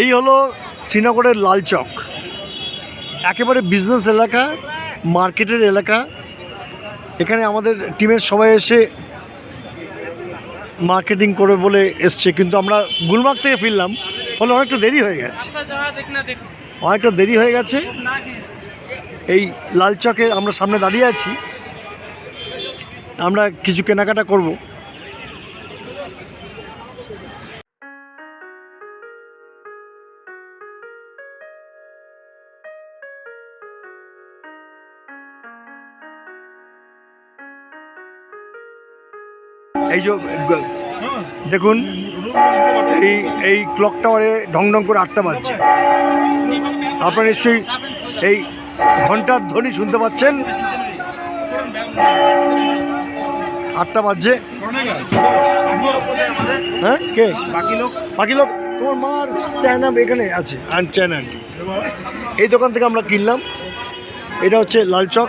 এই হলো শ্রীনগরের লাল চক। একেবারে বিজনেস এলাকা মার্কেটের এলাকা। এখানে আমাদের টিমের সবাই এসে মার্কেটিং করবে বলে এসছে, কিন্তু আমরা গুলমার্গ থেকে ফিরলাম, ফলে অনেকটা দেরি হয়ে গেছে। অনেকটা দেরি হয়ে গেছে। এই লাল চকের আমরা সামনে দাঁড়িয়ে আছি। আমরা কিছু কেনাকাটা করব। দেখুন এই এই ক্লক টাওয়ারে ঢং ঢং করে আটটা বাজছে। আপনারা নিশ্চয়ই এই ঘণ্টার ধ্বনি শুনতে পাচ্ছেন। আটটা বাজছে। হ্যাঁ কে? বাকি লোক। বাকি লোক তোমার মার চায়না এখানে আছে আর চায়না আন্টি এই দোকান থেকে আমরা কিনলাম। এটা হচ্ছে লাল চক।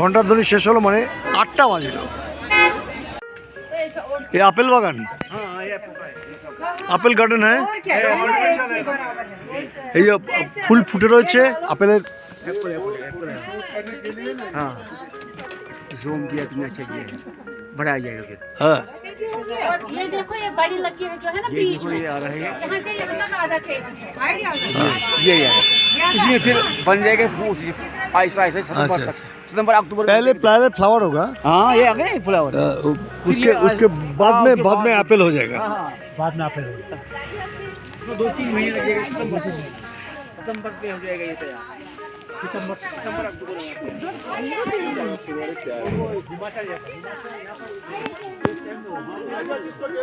ঘণ্টার ধ্বনি শেষ হলো মানে আটটা বাজলো। ये एप्पल बागान আপেল গার্ডেন হ্যাঁ এই যে ফুল ফুটে রয়েছে আপেলের हाँ जूम किया कितना चाहिए बड़ा आ जाएगा फिर হ্যাঁ और ये देखो ये बड़ी लगी है जो है ना ये बीच में ये आ रहा है यहाँ से यहाँ तक आधा केजी ये इसमें फिर बन जाएगा फूल ऐसा ऐसा सितंबर अच्छा, तक सितंबर अक्टूबर पहले पहले फ्लावर होगा हाँ ये आ गए फ्लावर अ, उसके उसके बाद में बाद में एप्पल हो जाएगा बाद में आप दो तीन महीने लगेगा सितंबर सितंबर पे हो जाएगा ये तैयार सितंबर सितंबर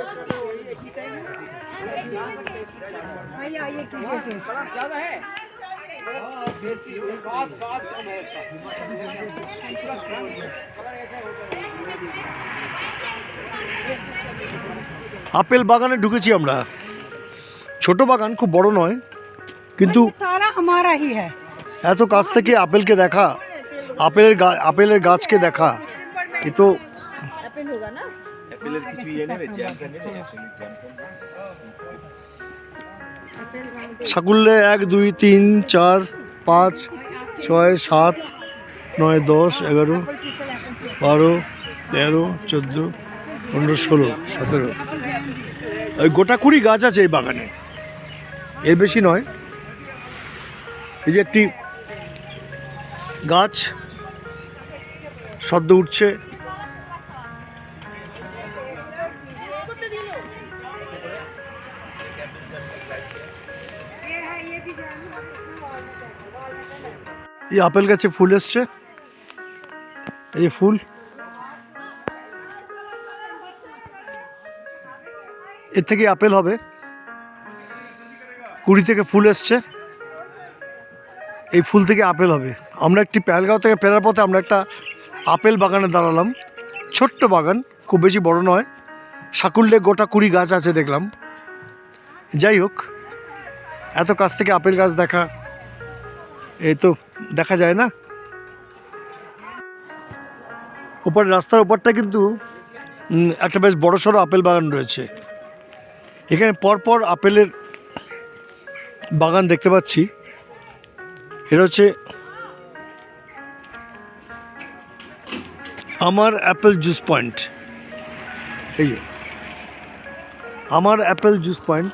अक्टूबर में ज्यादा है सात सात कम है इसका আপেল বাগানে ঢুকেছি আমরা ছোট বাগান খুব বড় নয় কিন্তু सारा हमारा ही है এত কাছ থেকে আপেলকে দেখা আপেলের গা আপেলের গাছকে দেখা এ তো সাকুল্যে এক দুই তিন চার পাঁচ ছয় সাত নয় দশ এগারো বারো তেরো চোদ্দ পনেরো ষোলো সতেরো। ওই গোটা কুড়ি গাছ আছে এই বাগানে। এর বেশি নয়। এই যে একটি গাছ সদ্য উঠছে। এই আপেল গাছে ফুল এসছে এই ফুল এর থেকে আপেল হবে কুড়ি থেকে ফুল এসছে এই ফুল থেকে আপেল হবে আমরা একটি প্যালগাঁও থেকে ফেরার পথে আমরা একটা আপেল বাগানে দাঁড়ালাম ছোট্ট বাগান খুব বেশি বড় নয় সাকুল্যে গোটা কুড়ি গাছ আছে দেখলাম যাই হোক, এত কাছ থেকে আপেল গাছ দেখা, এই তো দেখা যায় না। ওপর রাস্তার ওপরটা কিন্তু একটা বেশ বড় সড়ো আপেল বাগান রয়েছে। এখানে পরপর আপেলের বাগান দেখতে পাচ্ছি। এটা হচ্ছে আমার অ্যাপেল জুস পয়েন্ট। এই যে, আমার অ্যাপেল জুস পয়েন্ট।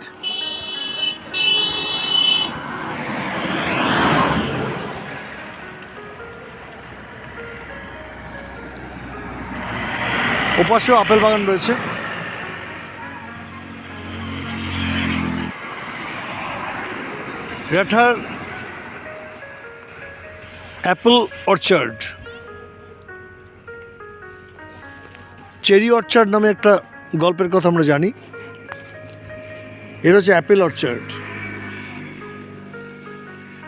ওপাশেও আপেল বাগান রয়েছে। রেঠার অ্যাপেল অর্চার্ড। চেরি অর্চার্ড নামে একটা গল্পের কথা আমরা জানি। এর হচ্ছে অ্যাপেল অর্চার্ড।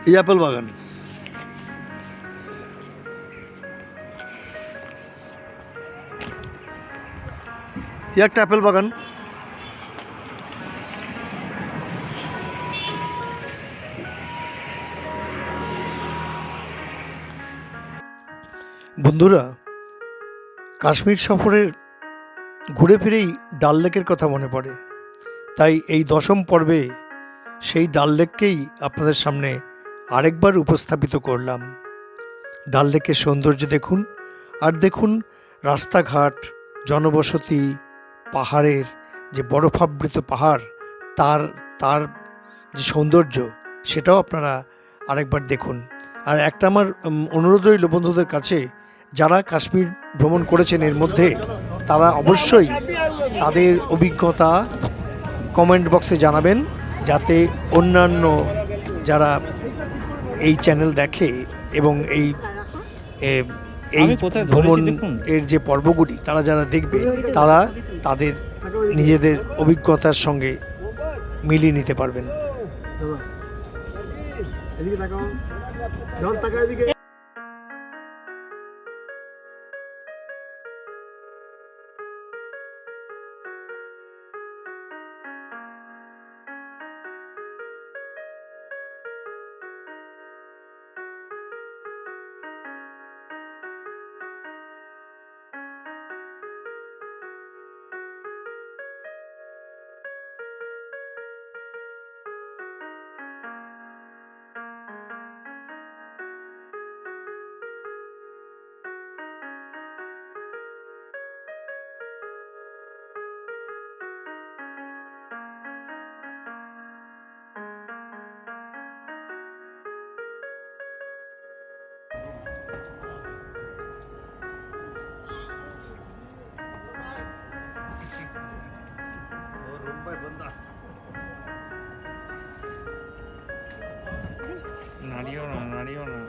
এই অ্যাপেল বাগান। একটা অ্যাপেল বাগান। বন্ধুরা, কাশ্মীর সফরের ঘুরে ফিরেই ডাল লেকের কথা মনে পড়ে। তাই এই দশম পর্বে সেই ডাল লেককেই আপনাদের সামনে আরেকবার উপস্থাপিত করলাম। ডাল লেকের সৌন্দর্য দেখুন, আর দেখুন রাস্তাঘাট, জনবসতি পাহাড়ের যে বরফাবৃত পাহাড়, তার তার যে সৌন্দর্য, সেটাও আপনারা আরেকবার দেখুন। আর একটা আমার অনুরোধ রইল বন্ধুদের কাছে, যারা কাশ্মীর ভ্রমণ করেছেন এর মধ্যে, তারা অবশ্যই তাদের অভিজ্ঞতা কমেন্ট বক্সে জানাবেন, যাতে অন্যান্য যারা এই চ্যানেল দেখে এবং এই এই ভ্রমণ এর যে পর্বগুলি তারা যারা দেখবে তারা তাদের নিজেদের অভিজ্ঞতার সঙ্গে মিলিয়ে নিতে পারবেন। 快滚蛋！哪里有了？哪里有了？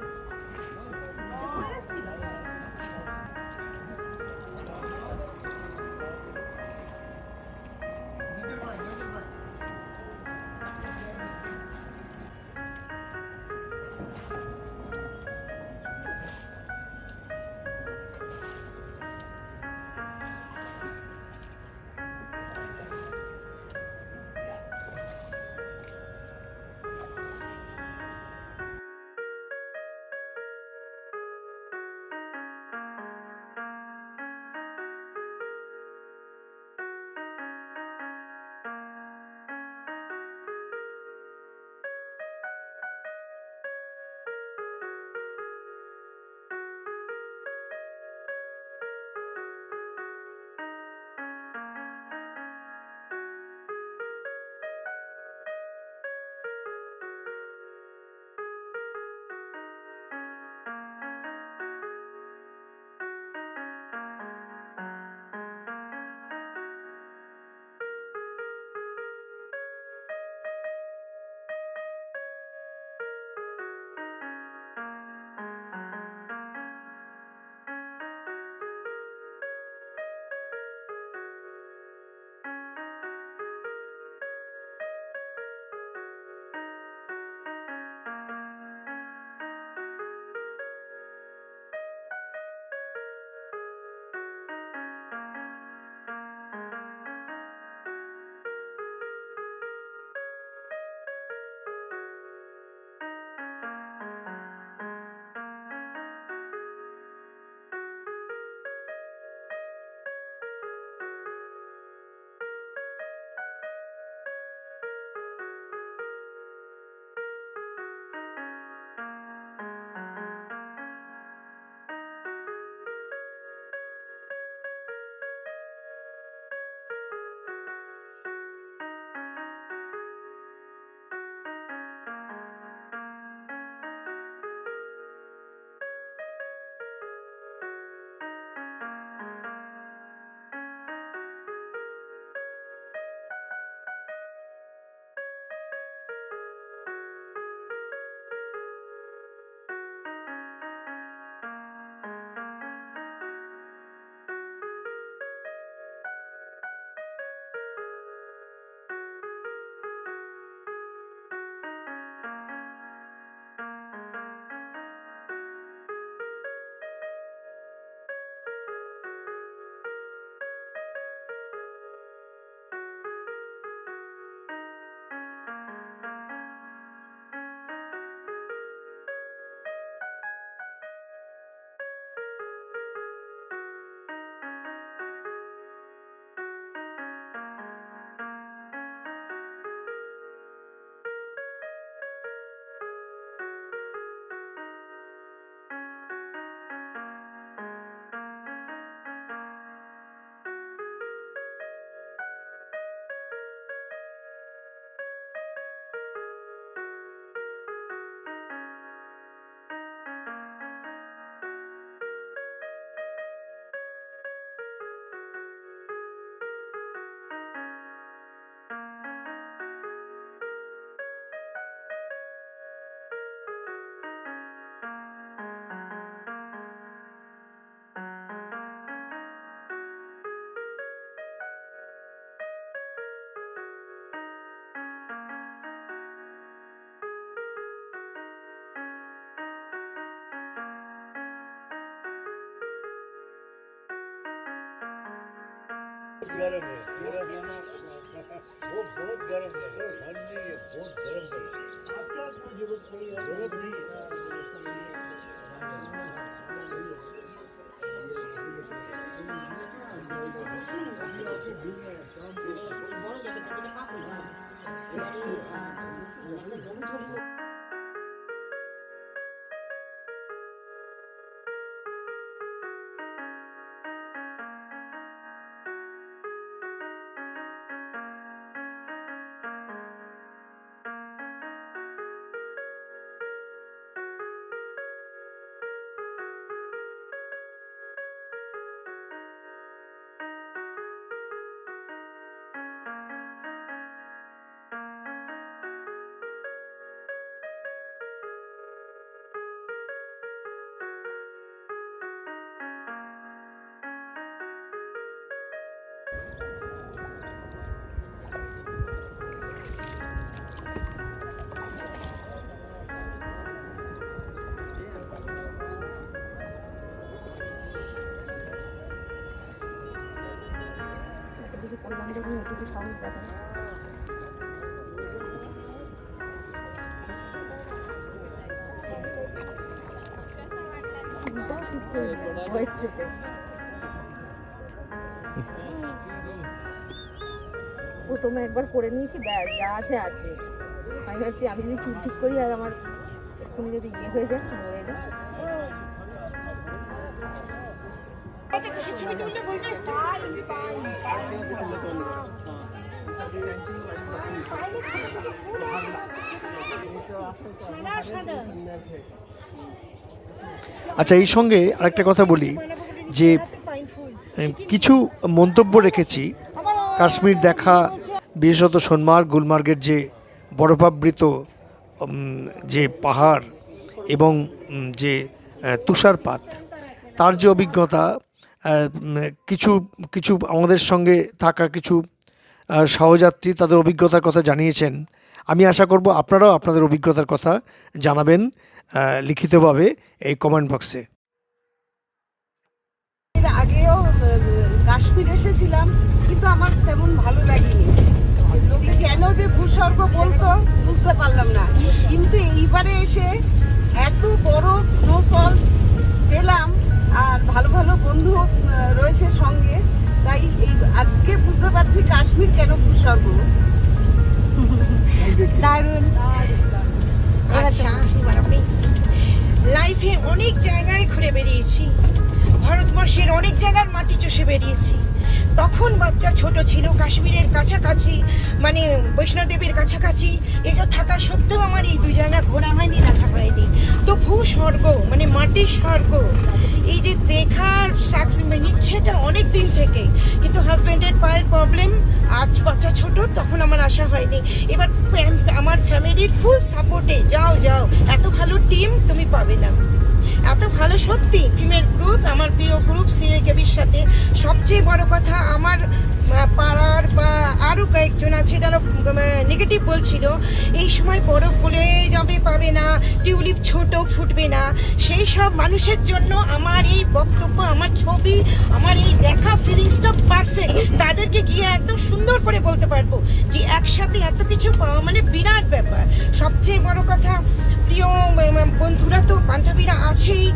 गर्म है सूरत वो बहुत गर्म है वो ठंड नहीं है बहुत गर्म है आजकल कोई जरूरत नहीं है जरूरत नहीं দেখি পরিমাণ যখন এটুকু সাহস ঠিক চোটে। প্রথমে একবার করে নিয়েছি, ব্যাস, যা আছে আছে আমি ভাবছি, আমি যদি চুল ঠিক করি, আর আমার এক্ষুনি যদি ইয়ে হয়ে যায় মরে যায় আচ্ছা এই সঙ্গে আরেকটা কথা বলি, যে কিছু মন্তব্য রেখেছি। কাশ্মীর দেখা, বিশেষত সোনমার্গ, গুলমার্গের যে বরফাবৃত যে পাহাড় এবং যে তুষারপাত, তার যে অভিজ্ঞতা কিছু কিছু আমাদের সঙ্গে থাকা কিছু সহযাত্রী তাদের অভিজ্ঞতার কথা জানিয়েছেন। আমি আশা করব আপনারাও আপনাদের অভিজ্ঞতার কথা জানাবেন লিখিতভাবে এই কমেন্ট বক্সে। আগেও কাশ্মীর এসেছিলাম, কিন্তু আমার তেমন ভালো লাগেনি। কেন যে ভূস্বর্গ বলতো, বুঝতে পারলাম না। কিন্তু এইবারে এসে এত বড় স্নোফল পেলাম আর ভালো ভালো বন্ধু রয়েছে সঙ্গে। তাই এই আজকে বুঝতে পারছি কাশ্মীর কেন ভূস্বর্গ। দারুণ। আচ্ছা। লাইফে অনেক জায়গায় ঘুরে বেরিয়েছি ভারতবর্ষের অনেক জায়গার মাটি চষে বেরিয়েছি। তখন বাচ্চা ছোট ছিল, কাশ্মীরের কাছাকাছি মানে বৈষ্ণোদেবীর কাছাকাছি। এটা থাকা সত্ত্বেও আমার এই দুই জায়গা ঘোরা হয়নি, দেখা হয়নি। তো ভূস্বর্গ মানে মাটির স্বর্গ, এই যে দেখার ইচ্ছেটা অনেক দিন থেকে। কিন্তু হাজব্যান্ডের পায়ের প্রবলেম আর বাচ্চা ছোট, তখন আমার আশা হয়নি। এবার আমার ফ্যামিলির ফুল সাপোর্টে যাও যাও, এত ভালো টিম তুমি পাবে না। এত ভালো সত্যি ফিমেল গ্রুপ আমার প্রিয় গ্রুপ সিএকেবির সাথে। সবচেয়ে বড় কথা, আমার পাড়ার বা আরও কয়েকজন আছে যারা নেগেটিভ বলছিল, এই সময় বরফ গলে যাবে, পাবে না, টিউলিপ ছোট ফুটবে না। সেই সব মানুষের জন্য আমার এই বক্তব্য, আমার ছবি, আমার এই দেখা ফিলিংসটা পারফেক্ট তাদেরকে গিয়ে একদম সুন্দর করে বলতে পারব যে, একসাথে এত কিছু পাওয়া মানে বিরাট ব্যাপার। সবচেয়ে বড় কথা প্রিয় বন্ধুরা তো, বান্ধবীরা আছেই,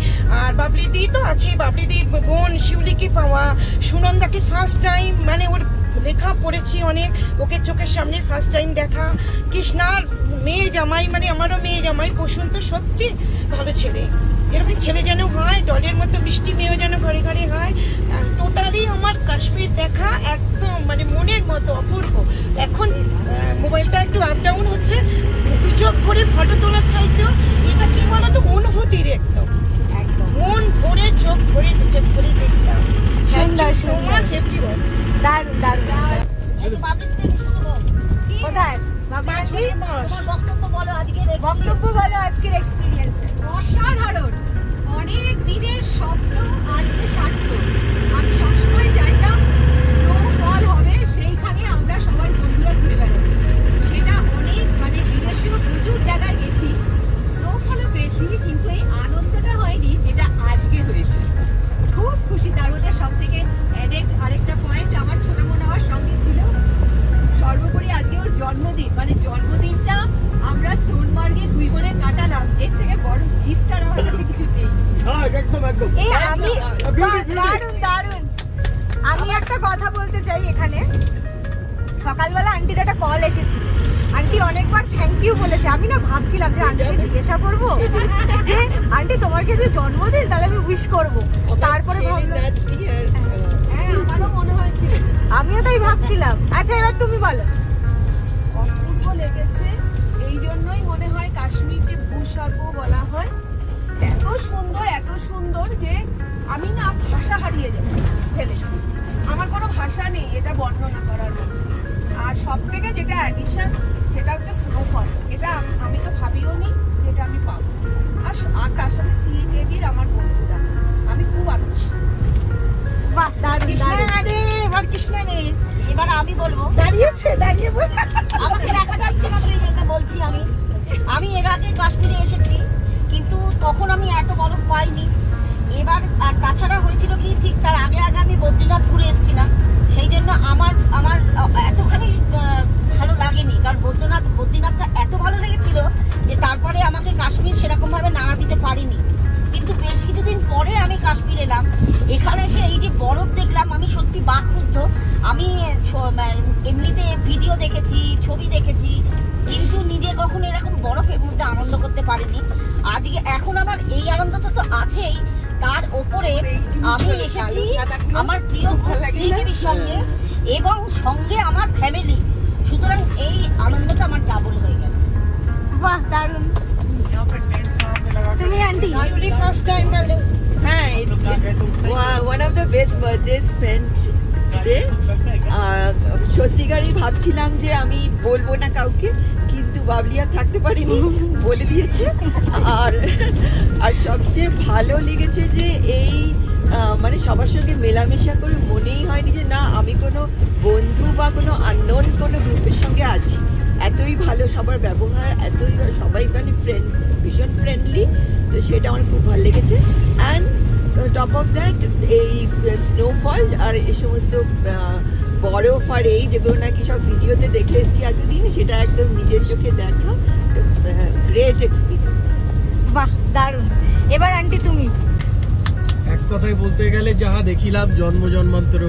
আর বাবলিদি তো আছে বাবলিদির বোন শিউলিকে পাওয়া, সুনন্দাকে ফার্স্ট টাইম মানে ওর লেখা পড়েছি অনেক, ওকে চোখের সামনে ফার্স্ট টাইম দেখা। কৃষ্ণার মেয়ে জামাই মানে আমারও মেয়ে জামাই বসন্ত সত্যি ভালো ছেলে। এরকম ছেলে যেন হয় ডলের মতো বৃষ্টি মেয়েও যেন ঘরে ঘরে হয়। টোটালি আমার কাশ্মীর দেখা একদম মানে মনের মতো অপূর্ব। এখন মোবাইলটা একটু আপ ডাউন হচ্ছে দু চোখ ভরে ফটো তোলার চাইতেও এটা কি বলতো অনুভূতির একদম। মন ভরে চোখ ভরে দু চোখ ভরে দেখলাম। সুন্দর, সো। মাচ এভরিওয়ান দারুণ দারুণ। কোথায় ছয় মাস বক্তব্য বলো আজকের এক্সপিরিয়েন্স অসাধারণ। অনেক দিনের স্বপ্ন আজকে সার্থক। আমি সবসময় চাইতাম স্নোফল হবে সেইখানে আমরা সবাই বন্ধুরা ঘুরে বেড়াবো সেটা অনেক মানে বিদেশেও প্রচুর জায়গায় গেছি স্নোফলও পেয়েছি কিন্তু এই আনন্দটা হয়নি যেটা আজকে হয়েছে। খুব খুশি তার মধ্যে সব থেকে অ্যাডেড আরেকটা পয়েন্ট আমার ছোট মনে সর্বোপরি আজকে ওর জন্মদিন। মানে জন্মদিনটা আমরা সোনমার্গে দুই বোনে কাটালাম। এর থেকে বড় গিফট আর আমার কাছে কিছু নেই। দারুণ দারুণ আমি আমি একটা কথা বলতে চাই এখানে। সকালবেলা আন্টির একটা কল এসেছিল। আন্টি অনেকবার থ্যাংক ইউ বলেছে। আমি না ভাবছিলাম যে আন্টিকে জিজ্ঞাসা করব যে আন্টি তোমার কাছে জন্মদিন? তাহলে আমি উইশ করব। তারপরে ভাবলাম আমিও তাই ভাবছিলাম। আচ্ছা এবার তুমি বলো। অপূর্ব লেগেছে। এই জন্যই মনে হয় কাশ্মীরকে ভূস্বর্গ বলা হয়। এত সুন্দর এত সুন্দর যে আমি না ভাষা হারিয়ে ফেলেছি। আমার কোনো ভাষা নেই এটা বর্ণনা করার মতো আর সব থেকে যেটা অ্যাডিশন সেটা হচ্ছে স্নোফল এটা আমি- তো ভাবিও নি যেটা আমি পাবো। আর তার সঙ্গে সি এবির আমার বন্ধুরা। আমি খুব আনন্দ বাহ দারুণ দারুণ। রে এবার কৃষ্ণা নে এবার আমি বলব। দাঁড়িয়েছে দাঁড়িয়ে বল। আমাকে দেখা যাচ্ছে না সেই জন্য বলছি আমি। আমি এর আগে কাশ্মীরে এসেছি কিন্তু তখন আমি এত বরফ পাইনি। এবার আর তাছাড়া হয়েছিল কি ঠিক তার আগে আগে আমি বদ্রীনাথ ঘুরে এসেছিলাম। সেই জন্য আমার আমার এতখানি ভালো লাগেনি। কারণ বদ্রীনাথ বদ্রীনাথটা এত ভালো লেগেছিল যে তারপরে আমাকে কাশ্মীর সেরকমভাবে নাড়া দিতে পারিনি। কিন্তু বেশ কিছুদিন পরে আমি কাশ্মীর এলাম। এখানে এসে এই যে বরফ দেখলাম আমি সত্যি বাকরুদ্ধ আমি ছ- মানে এমনিতে ভিডিও দেখেছি ছবি দেখেছি কিন্তু নিজে কখনো এরকম বরফের মধ্যে আনন্দ করতে পারিনি। আজকে এখন আমার এই আনন্দটা তো আছেই। তার ওপরে আমি এসেছি আমার প্রিয় শ্রীদেবীর সঙ্গে এবং সঙ্গে আমার ফ্যামিলি সুতরাং এই আনন্দটা আমার ডাবল হয়ে গেছে। বাহ দারুণ। তুমি aunty time I'll- Hi, Wa- one of the best birthdays spent সত্যিকারই ভাবছিলাম যে আমি বলব না কাউকে কিন্তু বাবলিয়া থাকতে পারিনি বলে দিয়েছে। আর আর সবচেয়ে ভালো লেগেছে যে এই মানে সবার সঙ্গে মেলামেশা করে মনেই হয়নি যে না আমি কোনো বন্ধু বা কোনো আননোন কোনো গ্রুপের সঙ্গে আছি। এতই ভালো সবার ব্যবহার এতই সবাই মানে ফ্রেন্ড ভীষণ ফ্রেন্ডলি তো সেটা আমার খুব ভালো লেগেছে। অ্যান্ড টপ অফ দ্যাট এই স্নোফল আর এই সমস্ত বরফ আর এই যেগুলো নাকি সব ভিডিওতে দেখে এসেছি এতদিন সেটা একদম নিজের চোখে দেখা। গ্রেট এক্সপিরিয়েন্স বাহ দারুণ। এবার আন্টি তুমি? এক কথায় বলতে গেলে যাহা দেখিলাম জন্ম জন্মান্তরে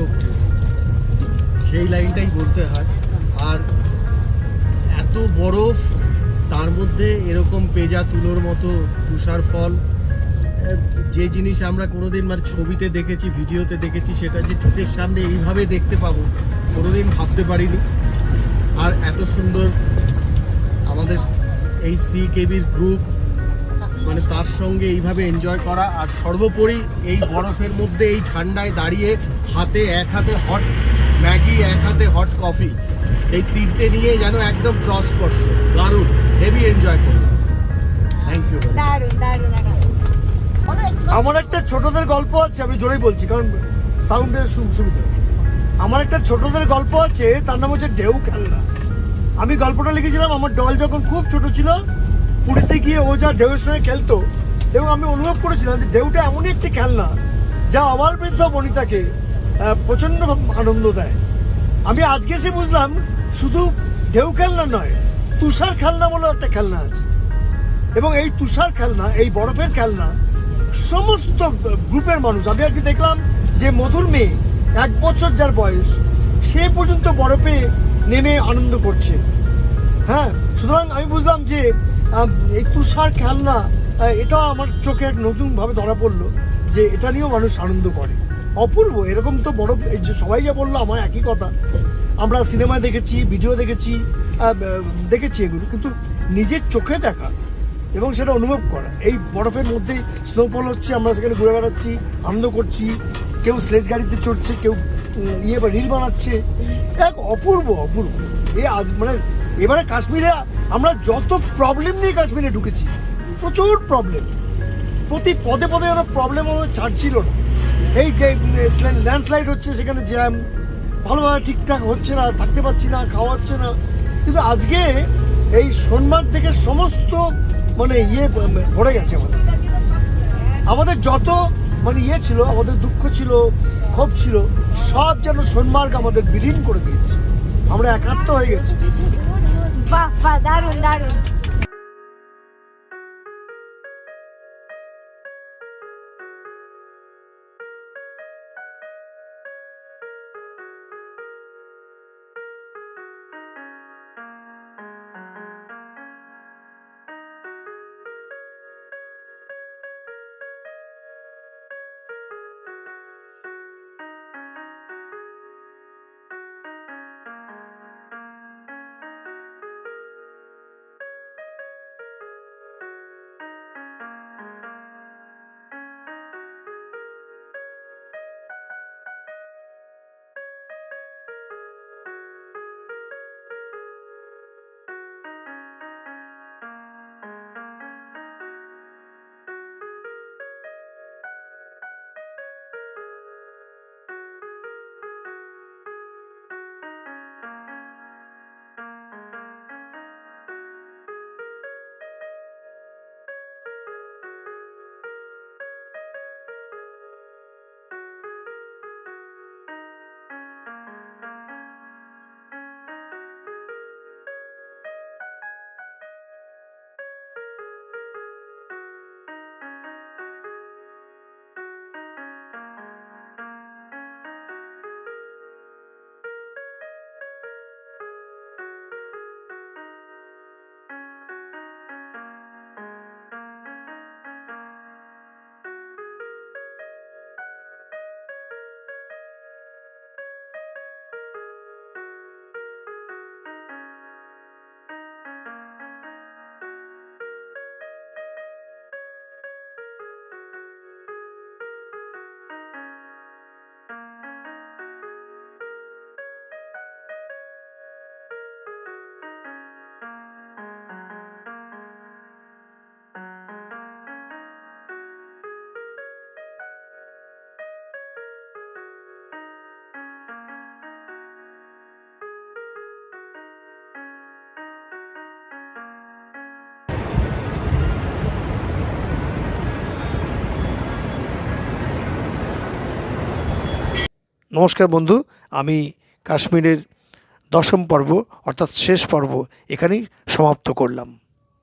সেই লাইনটাই বলতে হয়। আর বরফ, তার মধ্যে এরকম পেজা তুলোর মতো তুষার ফল। যে জিনিস আমরা কোনোদিন মানে ছবিতে দেখেছি, ভিডিওতে দেখেছি, সেটা যে চোখের সামনে এইভাবে দেখতে পাবো, কোনোদিন ভাবতে পারিনি। আর এত সুন্দর আমাদের এই সি কেবির গ্রুপ মানে তার সঙ্গে এইভাবে এনজয় করা। আর সর্বোপরি এই বরফের মধ্যে এই ঠান্ডায় দাঁড়িয়ে হাতে এক হাতে হট ম্যাগি এক হাতে হট কফি এই তিনটে নিয়ে যেন একদম ক্রস স্পর্শ দারুণ। হেভি এনজয় করলাম। থ্যাংক ইউ দারুণ দারুণ আমার একটা ছোটদের গল্প আছে আমি জোরেই বলছি কারণ সাউন্ডের সুবিধা। আমার একটা ছোটদের গল্প আছে তার নাম হচ্ছে ঢেউ খেলনা। আমি গল্পটা লিখেছিলাম আমার ডল যখন খুব ছোট ছিল পুরীতে গিয়ে ও যা ঢেউয়ের সঙ্গে খেলতো এবং আমি অনুভব করেছিলাম যে ঢেউটা এমনই একটি খেলনা যা আবার বৃদ্ধ বনিতাকে প্রচণ্ড আনন্দ দেয়। আমি আজকে সে বুঝলাম শুধু ঢেউ খেলনা নয়, তুষার খেলনা বলেও একটা খেলনা আছে। এবং এই তুষার খেলনা, এই বরফের খেলনা, সমস্ত গ্রুপের মানুষ, আমি আজকে দেখলাম যে মধুর মেয়ে, এক বছর যার বয়স, সে পর্যন্ত বরফে নেমে আনন্দ করছে। হ্যাঁ সুতরাং আমি বুঝলাম যে এই তুষার খেলনা এটা আমার চোখে এক নতুনভাবে ধরা পড়ল যে এটা নিয়েও মানুষ আনন্দ করে। অপূর্ব, এরকম তো বড় সবাই যা বলল আমার একই কথা। আমরা সিনেমায় দেখেছি, ভিডিও দেখেছি দেখেছি এগুলো, কিন্তু নিজের চোখে দেখা এবং সেটা অনুভব করা। এই বরফের মধ্যে স্নোফল হচ্ছে, আমরা সেখানে ঘুরে বেড়াচ্ছি, আনন্দ করছি, কেউ স্লেজ গাড়িতে চড়ছে, কেউ ইয়ে বা রিল বানাচ্ছে। এক অপূর্ব অপূর্ব। এ আজ মানে এবারে কাশ্মীরে আমরা যত প্রবলেম নিয়ে কাশ্মীরে ঢুকেছি, প্রচুর প্রবলেম প্রতি পদে পদে যেন প্রবলেম আমাদের ছাড়ছিল না। এই ল্যান্ডস্লাইড হচ্ছে, সেখানে জ্যাম ভালোভাবে ঠিকঠাক হচ্ছে না, থাকতে পারছি না, খাওয়া হচ্ছে না। কিন্তু আজকে এই সোনমার্গ থেকে সমস্ত মানে ইয়ে ভরে গেছে আমাদের। আমাদের যত মানে ইয়ে ছিল, আমাদের দুঃখ ছিল, ক্ষোভ ছিল, সব যেন সোনমার্গ আমাদের বিলীন করে দিয়েছে। আমরা একাত্ম হয়ে গেছি। বাহ বাহ, দারুণ দারুণ। নমস্কার বন্ধু আমি কাশ্মীরের দশম পর্ব অর্থাৎ শেষ পর্ব এখানেই সমাপ্ত করলাম।